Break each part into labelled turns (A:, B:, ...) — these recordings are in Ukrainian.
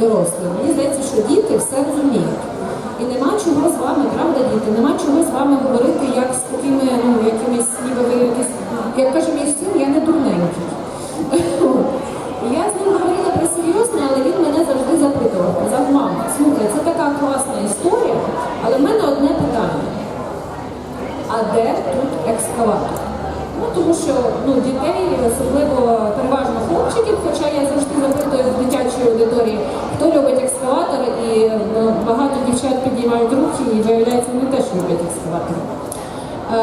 A: дорослі. Мені здається, що діти все розуміють. І нема чого з вами, правда, діти, нема чого з вами говорити, як з такими, ну, якимись ніби ви якісь. Як каже мій син, я не дурненький. І Я з ним говорила про серйозне, але він мене завжди запитував. Казав, мама, слухай, це така класна історія, але в мене одне питання. А де тут екскаватор? Ну, тому що ну, дітей, особливо переважно хлопчиків, хоча я завжди запитую в дитячій аудиторії, хто любить екскаватор, і ну, багато дівчат піднімають руки і виявляється, вони теж люблять. Е,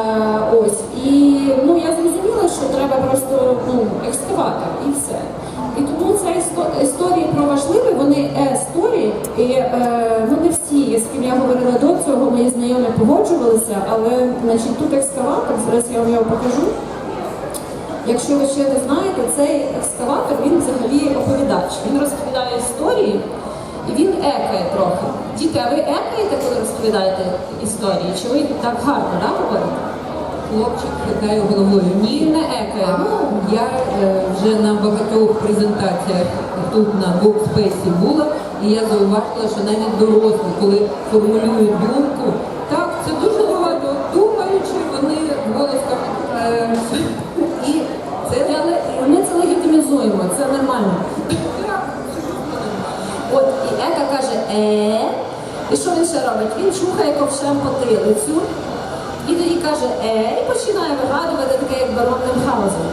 A: ось. І ну, я зрозуміла, що треба просто ну, екскаватор і все. І тому ця історії про важливе, вони е-сторії, і е, вони всі, з ким я говорила до цього, мої знайомі погоджувалися, але значить, тут екскаватор, зараз я вам його покажу. Якщо ви ще не знаєте, цей екскаватор він взагалі оповідач. Він розповідає історії і він екає трохи. Діти, а ви екаєте, коли розповідаєте історії? Чи ви так гарно да, говорите?
B: Хлопчик хитає головою. Ні,
A: Не екає. Ну,
B: я е, вже на багатьох презентаціях тут на Workspace була, і я зауважила, що навіть дорослі, коли формулюють думку, так, це дуже багато думаючи, вони голос кажуть. Е, і це
A: але ми це легітимізуємо, це нормально. От і Ека каже е. І що він ще робить? Він чухає ковшем потилицю і тоді каже е, і починає вигадувати таке, як барон Мюнхгаузен.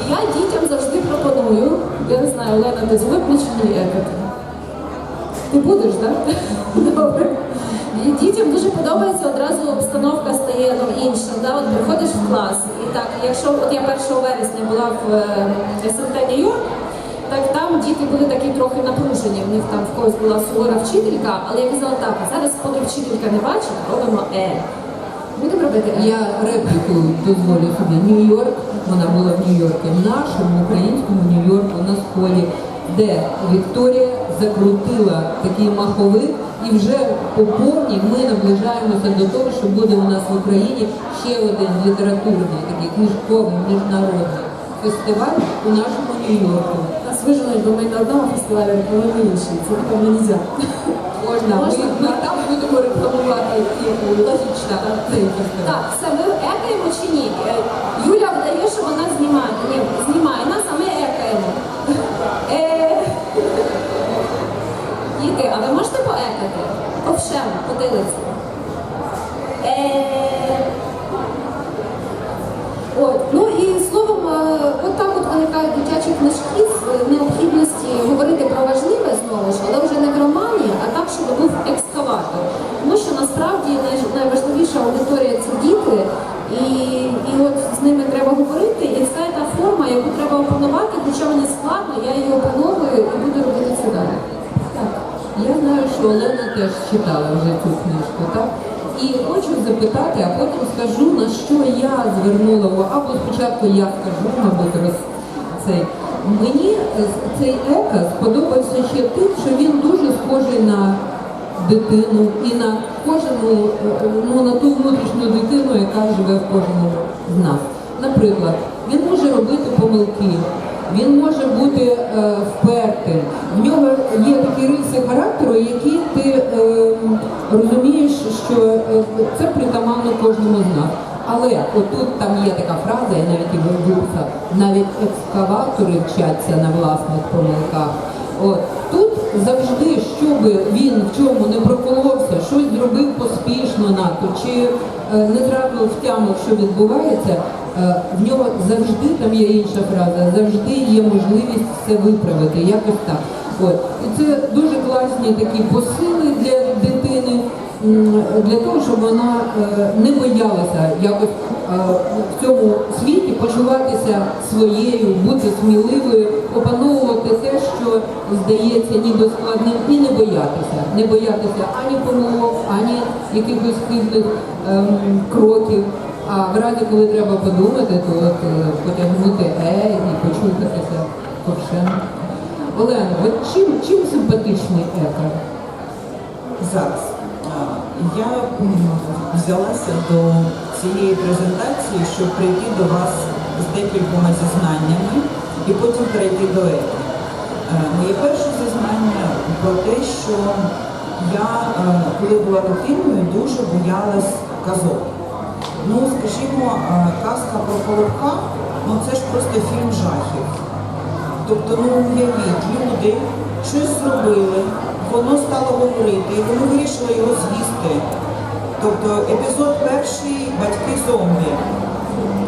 A: І я дітям завжди пропоную, я не знаю, Олена, ти звикнеш чи ні екати? Ти будеш, так? Добре. Дітям дуже подобається, одразу обстановка стає ну, інша. Да? От приходиш в клас, і так, якщо от я 1 вересня була в е, СМТ Нью-Йорк, так там діти були такі трохи напружені. В них там в когось була сувора вчителька, але я казала так, зараз поки вчителька не бачить, робимо е. Будемо робити е.
B: Я репліку дозволю собі. Нью-Йорк, вона була в Нью-Йорку, нашому українському Нью-Йорку на сході, де Вікторія закрутила такий маховик, і вже по повній ми наближаємося до того, що буде у нас в Україні ще один літературний, такий книжковий міжнародний фестиваль у нашому Нью-Йорку.
A: Нас же бо ми на одному фестивалі рекламуємо інший. Це такого не можна.
B: Можна,
A: Можна.
B: Ми, там будемо рекламувати і логічно.
A: Так, все, ми екаємо чи ні? Е, Юля вдає, що вона знімає. Ні, знімає нас, а ми екаємо. Е. Діти, а ви можете поекати? Ковшем, потилиці. Е. От, ну і словом, е, от так от виникають дитячі книжки з е, необхідності говорити про важливе знову ж, але вже не в романі, а так, щоб був екскаватор. Тому що насправді най- найважливіша аудиторія це діти, і, і от з ними треба говорити, і це та форма, яку треба опанувати, хоча мені складно, я її опановую і буду робити це далі. Так.
B: Я знаю, що Олена теж читала вже цю книжку, так? І хочу запитати, а потім скажу, на що я звернула увагу. Або спочатку я скажу, мабуть, роз цей. Мені цей екас сподобався ще тим, що він дуже схожий на дитину і на кожну, ну, на ту внутрішню дитину, яка живе в кожному з нас. Наприклад, він може робити помилки, він може бути е, впертим. В нього є такі риси характеру, які ти е, розумієш, що е, це притаманно кожному з нас. Але отут там є така фраза, я навіть і вибувся, навіть екскаватори вчаться на власних помилках. От тут завжди, щоб він в чому не проколовся, щось зробив поспішно надто, чи е, не зразу тяму, що відбувається, е, в нього завжди там є інша фраза, завжди є можливість все виправити, якось так. От і це дуже класні такі посили для Для того, щоб вона е, не боялася якось е, в цьому світі почуватися своєю, бути сміливою, опановувати те, що здається ніби складним, і не боятися. Не боятися ані помилок, ані якихось хибних ем, кроків. А в разі, коли треба подумати, то от, е, потягнути е і почухатися ковшем. Олена, от чим, чим симпатичний екар?
C: Зараз я взялася до цієї презентації, щоб прийти до вас з декількома зізнаннями і потім перейти до ети. Моє перше зізнання про те, що я, е, коли була дитиною, дуже боялась казок. Ну, скажімо, е, казка про Колобка, ну це ж просто фільм жахів. Тобто, ну уявіть, люди щось зробили, воно стало говорити, і вони вирішили його з'їсти. Тобто епізод перший батьки зомбі.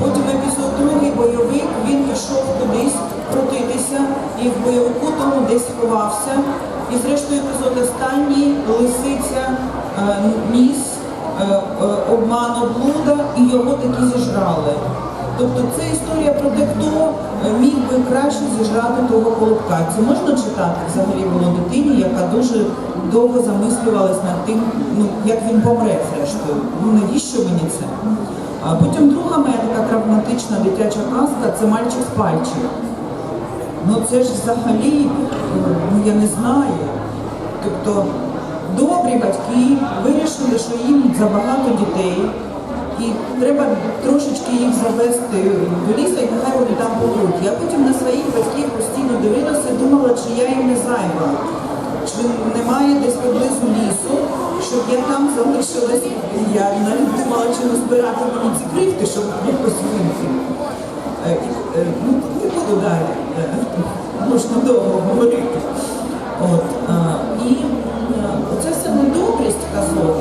C: Потім епізод другий бойовик, він пішов кудись крутитися і в бойовику тому десь ховався. І зрештою епізод останній лисиця е, ніс е, е, обман облуда і його таки зіжрали. Тобто це історія про те, хто е, міг би краще зіжрати того колобка. Це можна читати взагалі було дитині, яка дуже довго замислювалась над тим, ну як він помре зрештою. Ну навіщо мені це? А потім друга моя така травматична дитяча казка це мальчик з пальчик. Ну це ж взагалі, е, ну я не знаю. Тобто добрі батьки вирішили, що їм забагато дітей, і треба трошечки їх завести до лісу, і нехай вони там будуть. Я потім на своїх батьків постійно дивилася, думала, чи я їм не зайва, чи немає десь поблизу лісу, щоб я там залишилась. Я навіть думала, чи не збирати мені ці крихти, щоб якось вийти. Е, е, Ну, не буду далі, е, можна довго говорити. От, і е, оця вся недобрість казок,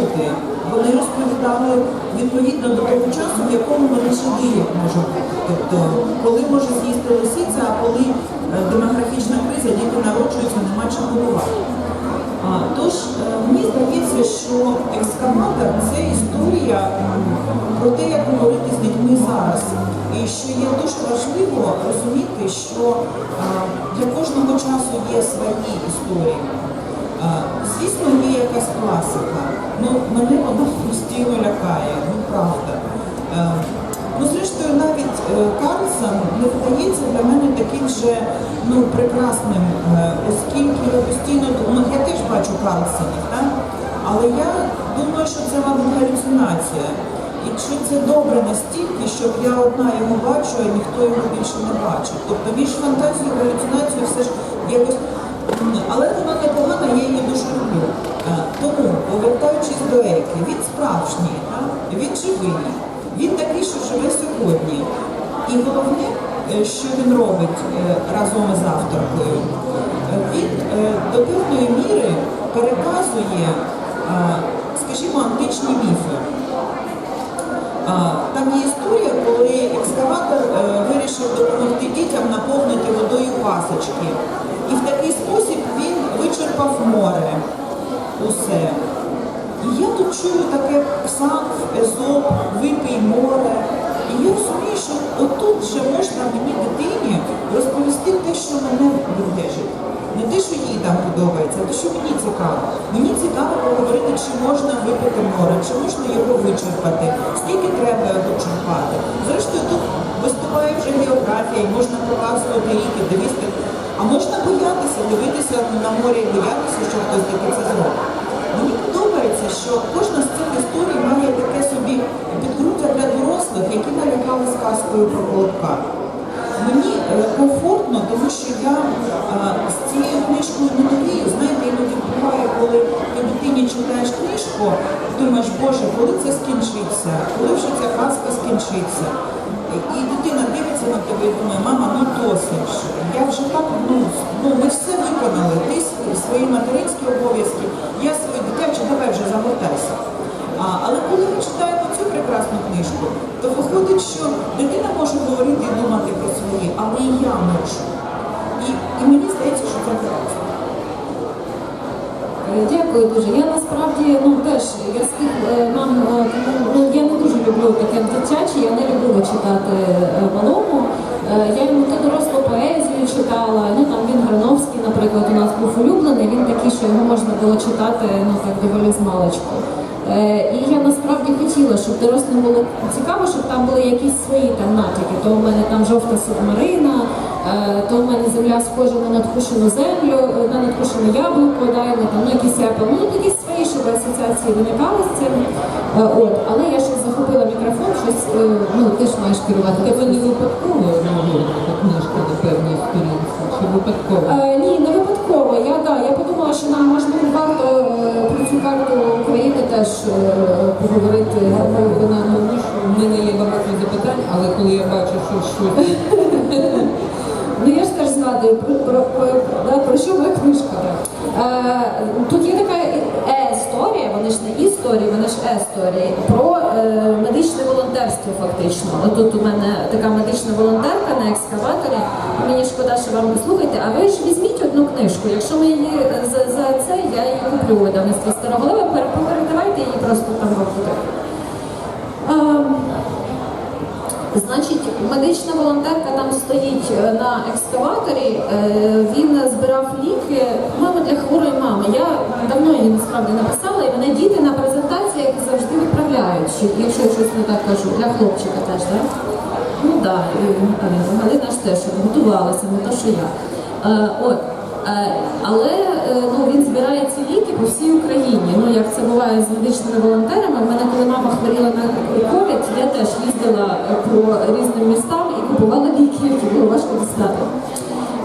C: як. Вони розповідали відповідно до того часу, в якому вони як може бути. Тобто, коли може з'їсти лисиця, а коли е, демографічна криза, діти народжуються, нема чим годувати. Тож е, мені здається, що екскаватор це історія про те, як говорити з дітьми зараз. І що є дуже важливо розуміти, що е, для кожного часу є свої історії. Звісно, є якась класика. Ну, мене вона постійно лякає, ну правда. Е, Ну, зрештою, навіть е, Карлсон не видається для мене таким же ну, прекрасним, е, оскільки я постійно думаю, я теж бачу Карлсонів, так? але я думаю, що це, мабуть, галюцинація. І чи це добре настільки, щоб я одна його бачу, а ніхто його більше не бачить. Тобто між фантазією і галюцинацією все ж якось. Але вона непогана, я її дуже люблю. Е, Тому, повертаючись до Еки, він справжній, він живий. Він такий, що живе сьогодні. І головне, е, що він робить е, разом із авторкою, він до певної міри переказує, скажімо, античні міфи. Там є історія, коли екскаватор вирішив допомогти дітям наповнити водою пасочки. І в такий спосіб він вичерпав море усе. І я тут чую таке Ксанф, Езоп, випий море. І я розумію, що отут же можна мені дитині розповісти те, що мене бентежить. Не те, що їй там подобається, а те, що мені цікаво. Мені цікаво поговорити, чи можна випити море, чи можна його вичерпати, скільки треба його черпати. Зрештою, тут виступає вже географія, і можна показувати ріки, дивитися. А можна боятися, дивитися на море і боятися, що хтось таке це зробить. Книжку, думаєш, Боже, коли це скінчиться, коли вже ця казка скінчиться. І дитина дивиться на тебе і думає, мама, ну досить. Я вже так, ну, ну ми все виконали. Ти свої материнські обов'язки, я свої дитячі, давай вже загортайся. А, але коли ми читаємо цю прекрасну книжку, то виходить, що дитина може говорити і думати про свої, але і я можу. І, і мені здається, що це прекрасно.
A: Е, Дякую дуже. Я насправді ну теж я з тих е, мам, ну я не дуже люблю таке дитяче, я не любила читати малому. Е, Я йому то дорослу поезію читала. Ну там він Грановський, наприклад, у нас був улюблений. Він такий, що його можна було читати ну так доволі з І я насправді хотіла, щоб дорослим було цікаво, щоб там були якісь свої там натяки. То у мене там жовта субмарина, то у мене земля схожа на надкушену землю, е, на надкушене яблуко, ми там ну, якісь апел. Ну такі свої, щоб асоціації виникали з цим. Е, От, але я щось захопила мікрофон, щось е, ну ти ж маєш керувати.
B: Тебе не випадково нагорнута книжка на певній сторінці, чи випадково?
A: Е, ні, не випадково. Я да, я подумала, що нам можливо варто про цю карту України теж поговорити. Вона ну,
B: У мене є багато запитань, але коли я бачу, що щось
A: Ну я ж теж згадую про, про, про, про що моя книжка. Е, тут є така е-історія, вони ж не історії, вони ж е-історії, про е, медичне волонтерство фактично. Тут у мене така медична волонтерка на екскаваторі. Мені шкода, що вам не слухайте, а ви ж візьміть одну книжку. Якщо ми її е, за, за це, я її куплю видавництво Староголова, пере- передавайте її просто там в аптеку. Ем, Значить, медична волонтерка там стоїть е, на екскаваторі. е, Він збирав мама для хворої мами. Я давно її насправді написала, і мене діти на презентаціях завжди відправляють, що- якщо я щось не так кажу, для хлопчика теж, так? Ну так, і е, Галина ж теж готувалася, не то, що я. Е, От. Е, Але е, ну, він збирає ці ліки по всій Україні. Ну як це буває з медичними волонтерами. У мене, коли мама хворіла на ковід, я теж їздила по різним містам і купувала ліки, які було важко дістати.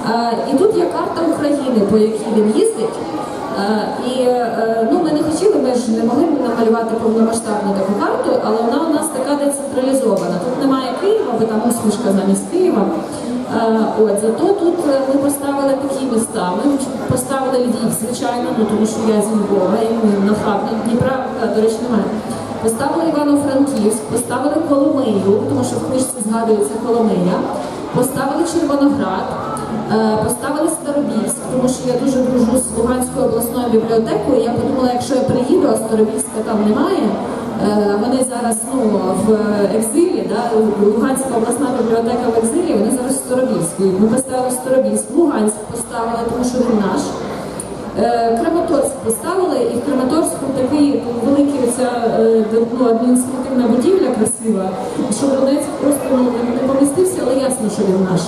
A: Е, І тут є карта України, по якій він їздить. Е, І е, ну, ми не хотіли, ми ж не могли намалювати повномасштабну таку карту, але вона у нас така децентралізована. Тут немає Києва, бо там усмішка замість Києва. Е, От, зато тут е, ми поставили такі міста. Ми поставили Львів, звичайно, ну, тому що я зі Львова, і ми направді Дніпра, до речі, немає. Поставили Івано-Франківськ, поставили Коломию, тому що в книжці згадується Коломия, поставили Червоноград, е, поставили Старобільськ, тому що я дуже дружу з Луганською обласною бібліотекою. Я подумала, якщо я приїду, а Старобільська там немає. е, Вони зараз ну, в екзилі, да? Луганська обласна бібліотека в екзилі, вони зараз в Старобільську. Ми поставили Старобільськ, Луганськ поставили, тому що він наш. Е, Краматорськ поставили, і в Краматорську такий великий оця е, ну, адміністративна будівля красива, що Донецьк просто ну, не помістився, але ясно, що він наш.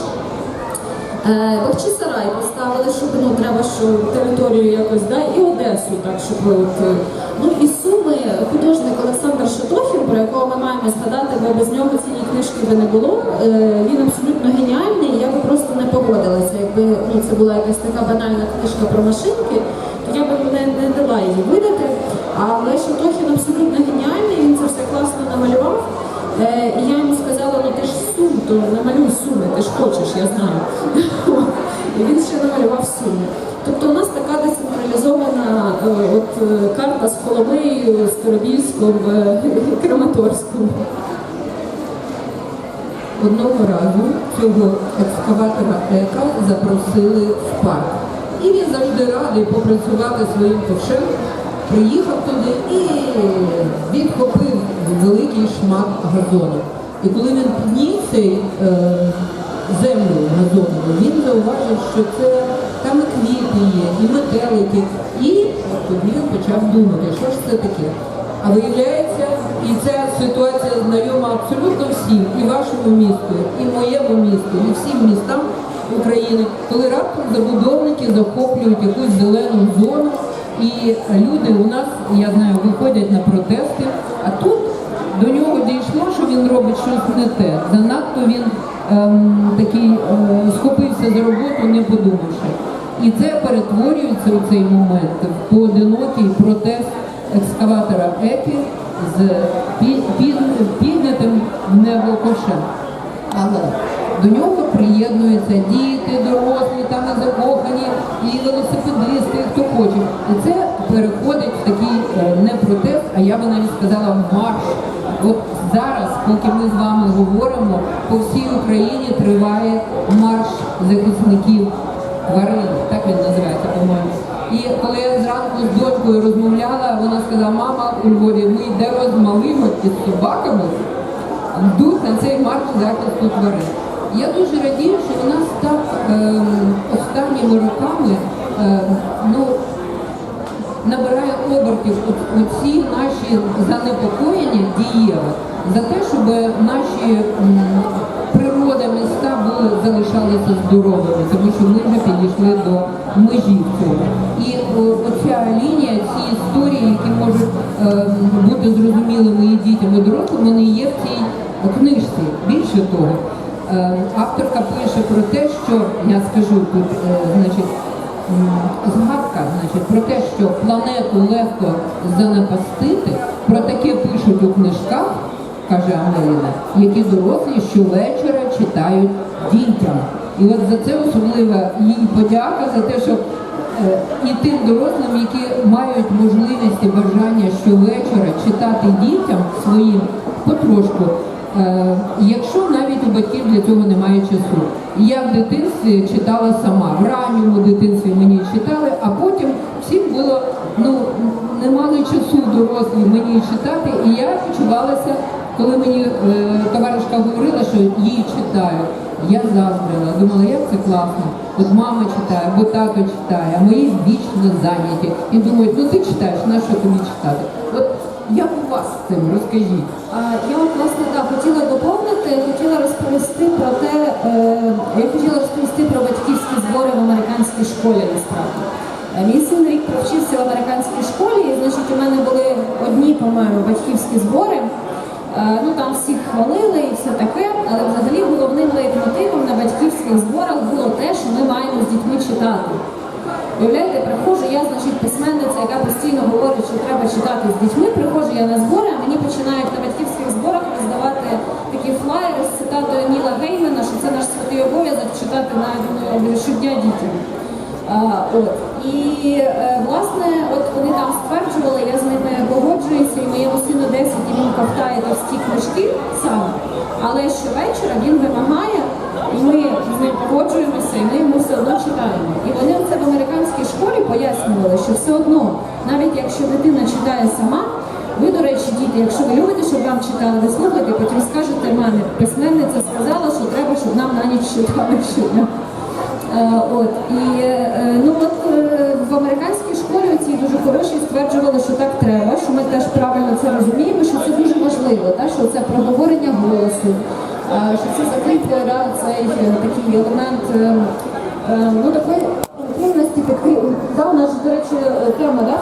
A: Е, Бахчисарай поставили, щоб ну треба що територію якось, да, і Одесу, так щоб от, е, ну і суми художник Олександр Шатохін, про якого ми маємо згадати, бо без нього цієї книжки би не було. Е, він абсолютно геніальний. Я би просто не погодилася. Якби ну це була якась така банальна книжка про машинки, то я би не, не дала її видати. Але Шатохін абсолютно геніальний, він це все класно намалював. Я то намалюй суми, ти ж хочеш, я знаю. І він ще намалював суми. Тобто у нас така децентралізована е, от, е, карта з Коломиєю, Старобільськом, е, Краматорськом.
B: Одного разу цього екскаватора Ека запросили в парк. І він завжди радий попрацювати своїм ковшем. Приїхав туди і відхопив великий шмат газону. І коли він підніс цей е, землю газонову, він зауважив, що це там і квіти є, і метелики. І тоді він почав думати, що ж це таке. А виявляється, і ця ситуація знайома абсолютно всім, і вашому місту, і моєму місту, і всім містам України, коли раптом забудовники захоплюють якусь зелену зону, і люди у нас, я знаю, виходять на протести, а тут до нього дійшло, що він робить щось не те. Занадто він ем, такий е, схопився за роботу, не подумавши. І це перетворюється у цей момент в поодинокий протест екскаватора Екі з пі- під- піднятим в небо. Але до нього приєднуються діти, дорослі, там і закохані, і велосипедисти, і хто хоче. І це переходить в такий е, не протест, а я би навіть сказала марш. От зараз, поки ми з вами говоримо, по всій Україні триває марш захисників тварин, так він називається, по-моєму. І коли я зранку з дочкою розмовляла, вона сказала, мама у Львові, ми йдемо з малими із собаками, йдуть на цей марш захисту тварин. Я дуже радію, що у нас так ем, останніми роками ем, ну, набирає от- оці наші занепокоєння дієві за те, щоб наші м, природа, міста були залишалися здоровими, тому що ми вже підійшли до межі цього. І о- оця лінія, ці історії, які можуть е, бути зрозумілими і дітям, і дорослим, вони є в цій книжці. Більше того, е, авторка пише про те, що я скажу тут, е, значить. М, Згадка, значить, про те, що планету легко занапастити, про таке пишуть у книжках, каже Амеліна, які дорослі щовечора читають дітям. І от за це особлива їй подяка за те, що е, і тим дорослим, які мають можливість і бажання щовечора читати дітям своїм потрошку. Е, якщо навіть у батьків для цього немає часу. Я в дитинстві читала сама, в ранньому дитинстві мені читали, а потім всім було, ну, не мали часу дорослі мені читати, і я почувалася, коли мені е, товаришка говорила, що їй читають, я заздрила, думала, як це класно. От мама читає, або тато читає, а мої вічно зайняті. І думають, ну ти читаєш, на що тобі читати? От як у вас з цим розкажіть?
A: А, Я от, власне так хотіла доповнити, хотіла розповісти про те, е, я хотіла розповісти про батьківські збори в американській школі насправді. Е, Мій син рік провчився в американській школі, і значить у мене були одні, по-моєму, батьківські збори. Е, Ну там всіх хвалили і все таке, але взагалі головним лейтмотивом на батьківських зборах було те, що ми маємо з дітьми читати. Уявляєте, приходжу, я, значить, письменниця, яка постійно говорить, що треба читати з дітьми. Приходжу я на збори, а мені починають на батьківських зборах роздавати такі флаєри з цитатою Ніла Геймана, що це наш святий обов'язок читати на ну, щодня дітям. А, от. І е, власне, от вони там стверджували, я з ними погоджуюся, і моєму сину 10, і він ковтає товсті книжки сам. Але щовечора він вимагає, і ми з ним погоджуємося, і ми йому все одно читаємо. І вони це в американській школі пояснювали, що все одно, навіть якщо дитина читає сама, ви, до речі, діти, якщо ви любите, щоб вам читали, ви слухайте, потім скажете мамі, письменниця сказала, що треба, щоб нам на ніч читали щодня. Е, От і е, ну от е, в американській школі ці дуже хороші стверджували, що так треба, що ми теж правильно це розуміємо, що це дуже важливо, та що це проговорення голосу, що це закріплює да, цей такий елемент ну такої інтимності, такий да, у нас до речі, тема да,